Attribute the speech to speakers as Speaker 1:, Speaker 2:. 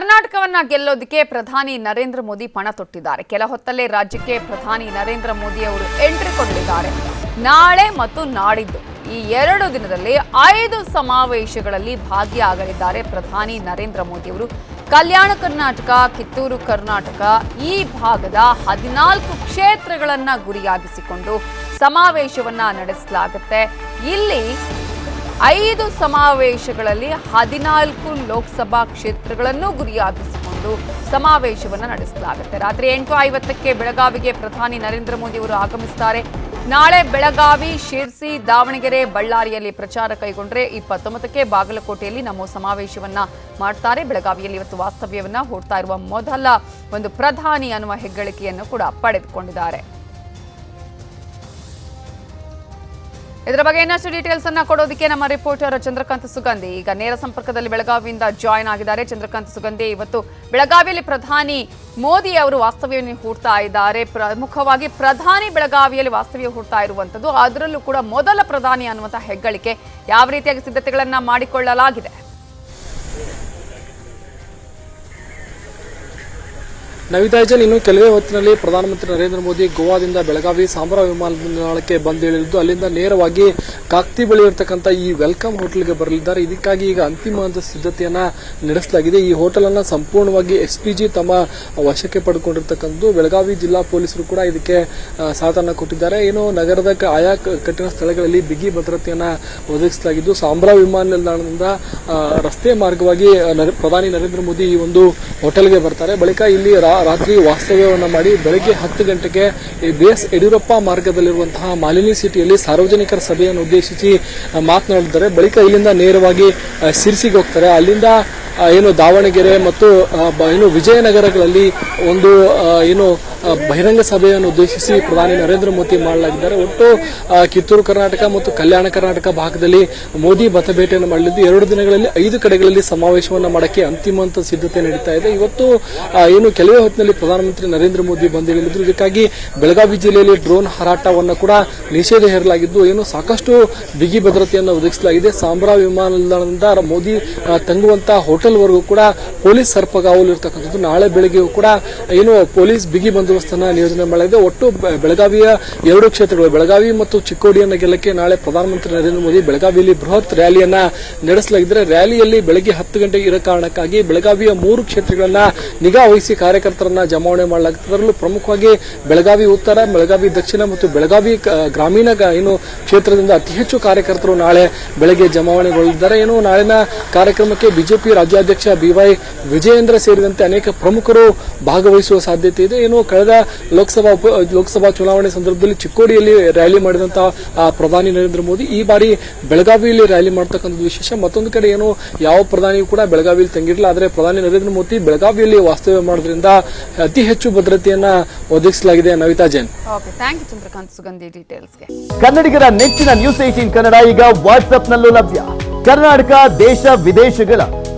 Speaker 1: ಕರ್ನಾಟಕವನ್ನ ಗೆಲ್ಲೋದಕ್ಕೆ ಪ್ರಧಾನಿ ನರೇಂದ್ರ ಮೋದಿ ಪಣ ತೊಟ್ಟಿದ್ದಾರೆ. ಕೆಲ ಹೊತ್ತಲ್ಲೇ ರಾಜ್ಯಕ್ಕೆ ಪ್ರಧಾನಿ ನರೇಂದ್ರ ಮೋದಿ ಅವರು ಎಂಟ್ರಿ ಕೊಟ್ಟಿದ್ದಾರೆ. ನಾಳೆ ಮತ್ತು ನಾಡಿದ್ದು ಈ ಎರಡು ದಿನದಲ್ಲಿ ಐದು ಸಮಾವೇಶಗಳಲ್ಲಿ ಭಾಗಿಯಾಗಲಿದ್ದಾರೆ ಪ್ರಧಾನಿ ನರೇಂದ್ರ ಮೋದಿ ಅವರು. ಕಲ್ಯಾಣ ಕರ್ನಾಟಕ, ಕಿತ್ತೂರು ಕರ್ನಾಟಕ ಈ ಭಾಗದ ಹದಿನಾಲ್ಕು ಕ್ಷೇತ್ರಗಳನ್ನ ಗುರಿಯಾಗಿಸಿಕೊಂಡು ಸಮಾವೇಶವನ್ನ ನಡೆಸಲಾಗುತ್ತೆ. ಇಲ್ಲಿ ಐದು ಸಮಾವೇಶಗಳಲ್ಲಿ ಹದಿನಾಲ್ಕು ಲೋಕಸಭಾ ಕ್ಷೇತ್ರಗಳನ್ನು ಗುರಿಯಾಗಿಸಿಕೊಂಡು ಸಮಾವೇಶವನ್ನು ನಡೆಸಲಾಗುತ್ತೆ. ರಾತ್ರಿ ಎಂಟು ಐವತ್ತಕ್ಕೆ ಬೆಳಗಾವಿಗೆ ಪ್ರಧಾನಿ ನರೇಂದ್ರ ಮೋದಿ ಅವರು ಆಗಮಿಸುತ್ತಾರೆ ನಾಳೆ ಬೆಳಗಾವಿ, ಶಿರ್ಸಿ, ದಾವಣಗೆರೆ, ಬಳ್ಳಾರಿಯಲ್ಲಿ ಪ್ರಚಾರ ಕೈಗೊಂಡರೆ ಇಪ್ಪತ್ತೊಂಬತ್ತಕ್ಕೆ ಬಾಗಲಕೋಟೆಯಲ್ಲಿ ನಮ್ಮ ಸಮಾವೇಶವನ್ನ ಮಾಡ್ತಾರೆ. ಬೆಳಗಾವಿಯಲ್ಲಿ ಇವತ್ತು ವಾಸ್ತವ್ಯವನ್ನ ಹೂಡ್ತಾ ಇರುವ ಮೊದಲ ಒಂದು ಪ್ರಧಾನಿ ಅನ್ನುವ ಹೆಗ್ಗಳಿಕೆಯನ್ನು ಕೂಡ ಪಡೆದುಕೊಂಡಿದ್ದಾರೆ. ಇದರ ಬಗ್ಗೆ ಇನ್ನಷ್ಟು ಡೀಟೇಲ್ಸ್ ಅನ್ನ ಕೊಡೋದಕ್ಕೆ ನಮ್ಮ ರಿಪೋರ್ಟರ್ ಚಂದ್ರಕಾಂತ್ ಸುಗಂಧಿ. ಈಗ ನೇರ ಸಂಪರ್ಕದಲ್ಲಿ ಬೆಳಗಾವಿಯಿಂದ ಜಾಯ್ನ್ ಆಗಿದ್ದಾರೆ. ಚಂದ್ರಕಾಂತ್ ಸುಗಂಧಿ, ಇವತ್ತು ಬೆಳಗಾವಿಯಲ್ಲಿ ಪ್ರಧಾನಿ ಮೋದಿ ಅವರು ವಾಸ್ತವ್ಯವನ್ನು ಹೂಡ್ತಾ ಇದ್ದಾರೆ. ಪ್ರಮುಖವಾಗಿ ಪ್ರಧಾನಿ ಬೆಳಗಾವಿಯಲ್ಲಿ ವಾಸ್ತವ್ಯ ಹೂಡ್ತಾ ಇರುವಂತದ್ದು ಅದರಲ್ಲೂ ಕೂಡ ಮೊದಲ ಪ್ರಧಾನಿ ಅನ್ನುವಂತಹ ಹೆಗ್ಗಳಿಕೆ ಯಾವ ರೀತಿಯಾಗಿ ಸಿದ್ಧತೆಗಳನ್ನ ಮಾಡಿಕೊಳ್ಳಲಾಗಿದೆ?
Speaker 2: ನವಿತಾಜನ್ ಇನ್ನು ಕೆಲವೇ ಹೊತ್ತಿನಲ್ಲಿ ಪ್ರಧಾನಮಂತ್ರಿ ನರೇಂದ್ರ ಮೋದಿ ಗೋವಾದಿಂದ ಬೆಳಗಾವಿ ಸಾಂಬ್ರಾ ವಿಮಾನ ನಿಲ್ದಾಣಕ್ಕೆ ಬಂದಿಳಿದು ಅಲ್ಲಿಂದ ನೇರವಾಗಿ ಕಾಕ್ತಿ ಬಳಿ ಇರತಕ್ಕಂಥ ಈ ವೆಲ್ಕಮ್ ಹೋಟೆಲ್ಗೆ ಬರಲಿದ್ದಾರೆ. ಇದಕ್ಕಾಗಿ ಈಗ ಅಂತಿಮ ಹಂತ ಸಿದ್ಧತೆಯನ್ನ ನಡೆಸಲಾಗಿದೆ. ಈ ಹೋಟೆಲ್ ಅನ್ನ ಸಂಪೂರ್ಣವಾಗಿ ಎಸ್ಪಿಜಿ ತಮ್ಮ ವಶಕ್ಕೆ ಪಡೆದುಕೊಂಡಿರ್ತಕ್ಕಂಥದ್ದು ಬೆಳಗಾವಿ ಜಿಲ್ಲಾ ಪೊಲೀಸರು ಕೂಡ ಇದಕ್ಕೆ ಸಾಥನ್ನ ಕೊಟ್ಟಿದ್ದಾರೆ. ಏನು ನಗರದ ಆಯಾ ಕಠಿಣ ಸ್ಥಳಗಳಲ್ಲಿ ಬಿಗಿ ಭದ್ರತೆಯನ್ನ ಒದಗಿಸಲಾಗಿದ್ದು, ಸಾಂಬ್ರಾ ವಿಮಾನ ನಿಲ್ದಾಣದಿಂದ ರಸ್ತೆ ಮಾರ್ಗವಾಗಿ ಪ್ರಧಾನಿ ನರೇಂದ್ರ ಮೋದಿ ಈ ಒಂದು ಹೋಟೆಲ್ಗೆ ಬರ್ತಾರೆ. ಬಳಿಕ ಇಲ್ಲಿ ರಾತ್ರಿ ವಾಸ್ತವ್ಯವನ್ನು ಮಾಡಿ ಬೆಳಗ್ಗೆ ಹತ್ತು ಗಂಟೆಗೆ ಬಿ ಎಸ್ ಯಡಿಯೂರಪ್ಪ ಮಾರ್ಗದಲ್ಲಿರುವಂತಹ ಮಾಲಿನಿ ಸಿಟಿಯಲ್ಲಿ ಸಾರ್ವಜನಿಕರ ಸಭೆಯನ್ನು ಉದ್ದೇಶಿಸಿ ಮಾತನಾಡಿದ್ದಾರೆ. ಬಳಿಕ ಇಲ್ಲಿಂದ ನೇರವಾಗಿ ಸಿರಿಸಿಗೆ ಹೋಗ್ತಾರೆ. ಅಲ್ಲಿಂದ ಏನು ದಾವಣಗೆರೆ ಮತ್ತು ಏನು ವಿಜಯನಗರಗಳಲ್ಲಿ ಒಂದು ಏನು ಬಹಿರಂಗ ಸಭೆಯನ್ನು ಉದ್ದೇಶಿಸಿ ಪ್ರಧಾನಿ ನರೇಂದ್ರ ಮೋದಿ ಮಾಡಲಾಗಿದ್ದಾರೆ. ಒಟ್ಟು ಕಿತ್ತೂರು ಕರ್ನಾಟಕ ಮತ್ತು ಕಲ್ಯಾಣ ಕರ್ನಾಟಕ ಭಾಗದಲ್ಲಿ ಮೋದಿ ಮತಭೇಟೆಯನ್ನು ಮಾಡಲಿದ್ದು, ಎರಡು ದಿನಗಳಲ್ಲಿ ಐದು ಕಡೆಗಳಲ್ಲಿ ಸಮಾವೇಶವನ್ನು ಮಾಡಕ್ಕೆ ಅಂತಿಮ ಹಂತ ಸಿದ್ಧತೆ ನಡೀತಾ ಇದೆ. ಇವತ್ತು ಏನು ಕೆಲವೇ ಹೊತ್ತಿನಲ್ಲಿ ಪ್ರಧಾನಮಂತ್ರಿ ನರೇಂದ್ರ ಮೋದಿ ಬಂದಿಳಿದ್ರು ಇದಕ್ಕಾಗಿ ಬೆಳಗಾವಿ ಜಿಲ್ಲೆಯಲ್ಲಿ ಡ್ರೋನ್ ಹಾರಾಟವನ್ನು ಕೂಡ ನಿಷೇಧ ಹೇರಲಾಗಿದ್ದು, ಏನು ಸಾಕಷ್ಟು ಬಿಗಿ ಭದ್ರತೆಯನ್ನು ಒದಗಿಸಲಾಗಿದೆ. ಸಾಂಬ್ರಾ ವಿಮಾನ ನಿಲ್ದಾಣದಿಂದ ಮೋದಿ ತಂಗುವಂತಹ ಹೋಟೆಲ್ವರೆಗೂ ಕೂಡ ಪೊಲೀಸ್ ಸರ್ಪಗಾವಲು ಇರತಕ್ಕಂಥದ್ದು. ನಾಳೆ ಬೆಳಗ್ಗೆಯೂ ಕೂಡ, ಏನು, ಪೊಲೀಸ್ ಬಿಗಿ ಬಂದೋಬಸ್ತನ್ನ ನಿಯೋಜನೆ ಮಾಡಲಾಗಿದೆ. ಒಟ್ಟು ಬೆಳಗಾವಿಯ ಎರಡು ಕ್ಷೇತ್ರಗಳು, ಬೆಳಗಾವಿ ಮತ್ತು ಚಿಕ್ಕೋಡಿಯನ್ನ ಗೆಲ್ಲಕ್ಕೆ ನಾಳೆ ಪ್ರಧಾನಮಂತ್ರಿ ನರೇಂದ್ರ ಮೋದಿ ಬೆಳಗಾವಿಯಲ್ಲಿ ಬೃಹತ್ ರ್ಯಾಲಿಯನ್ನ ನಡೆಸಲಾಗಿದ್ದರೆ, ರ್ಯಾಲಿಯಲ್ಲಿ ಬೆಳಗ್ಗೆ ಹತ್ತು ಗಂಟೆಗೆ ಇರೋ ಕಾರಣಕ್ಕಾಗಿ ಬೆಳಗಾವಿಯ ಮೂರು ಕ್ಷೇತ್ರಗಳನ್ನ ನಿಗಾ ವಹಿಸಿ ಕಾರ್ಯಕರ್ತರನ್ನ ಜಮಾವಣೆ ಮಾಡಲಾಗುತ್ತೆ ಅದರಲ್ಲೂ ಪ್ರಮುಖವಾಗಿ ಬೆಳಗಾವಿ ಉತ್ತರ, ಬೆಳಗಾವಿ ದಕ್ಷಿಣ ಮತ್ತು ಬೆಳಗಾವಿ ಗ್ರಾಮೀಣ ಏನು ಕ್ಷೇತ್ರದಿಂದ ಅತಿ ಹೆಚ್ಚು ಕಾರ್ಯಕರ್ತರು ನಾಳೆ ಬೆಳಗ್ಗೆ ಜಮಾವಣೆಗೊಳ್ಳಲಿದ್ದಾರೆ. ಏನು ನಾಳಿನ ಕಾರ್ಯಕ್ರಮಕ್ಕೆ ಬಿಜೆಪಿ ರಾಜ್ಯಾಧ್ಯಕ್ಷ ಬಿವೈ ವಿಜಯೇಂದ್ರ ಸೇರಿದಂತೆ ಅನೇಕ ಪ್ರಮುಖರು ಭಾಗವಹಿಸುವ ಸಾಧ್ಯತೆ ಇದೆ. ಏನು ಕಳೆದ ಲೋಕಸಭಾ ಉಪ ಲೋಕಸಭಾ ಚುನಾವಣೆ ಸಂದರ್ಭದಲ್ಲಿ ಚಿಕ್ಕೋಡಿಯಲ್ಲಿ ರ್ಯಾಲಿ ಮಾಡಿದಂತಹ ಪ್ರಧಾನಿ ನರೇಂದ್ರ ಮೋದಿ ಈ ಬಾರಿ ಬೆಳಗಾವಿಯಲ್ಲಿ ರ್ಯಾಲಿ ಮಾಡತಕ್ಕಂಥದ್ದು ವಿಶೇಷ. ಮತ್ತೊಂದು ಕಡೆ ಏನು ಯಾವ ಪ್ರಧಾನಿಯೂ ಕೂಡ ಬೆಳಗಾವಿಯಲ್ಲಿ ತಂಗಿರಲಿಲ್ಲ ಆದರೆ ಪ್ರಧಾನಿ ನರೇಂದ್ರ ಮೋದಿ ಬೆಳಗಾವಿಯಲ್ಲಿ ವಾಸ್ತವ್ಯ ಮಾಡೋದ್ರಿಂದ ಅತಿ ಹೆಚ್ಚು ಭದ್ರತೆಯನ್ನ ಒದಗಿಸಲಾಗಿದೆ Navitha Jain.
Speaker 1: Okay thank you Chandrakant Sugandhi ಡೀಟೇಲ್ಸ್ಗೆ
Speaker 3: ಕನ್ನಡಿಗರ ನೆಚ್ಚಿನ ನ್ಯೂಸ್ ಏಟೀನ್ ಕನ್ನಡ ಈಗ ವಾಟ್ಸ್ಆಪ್ನಲ್ಲೂ ಲಭ್ಯ. ಕರ್ನಾಟಕ ದೇಶ ವಿದೇಶಗಳ.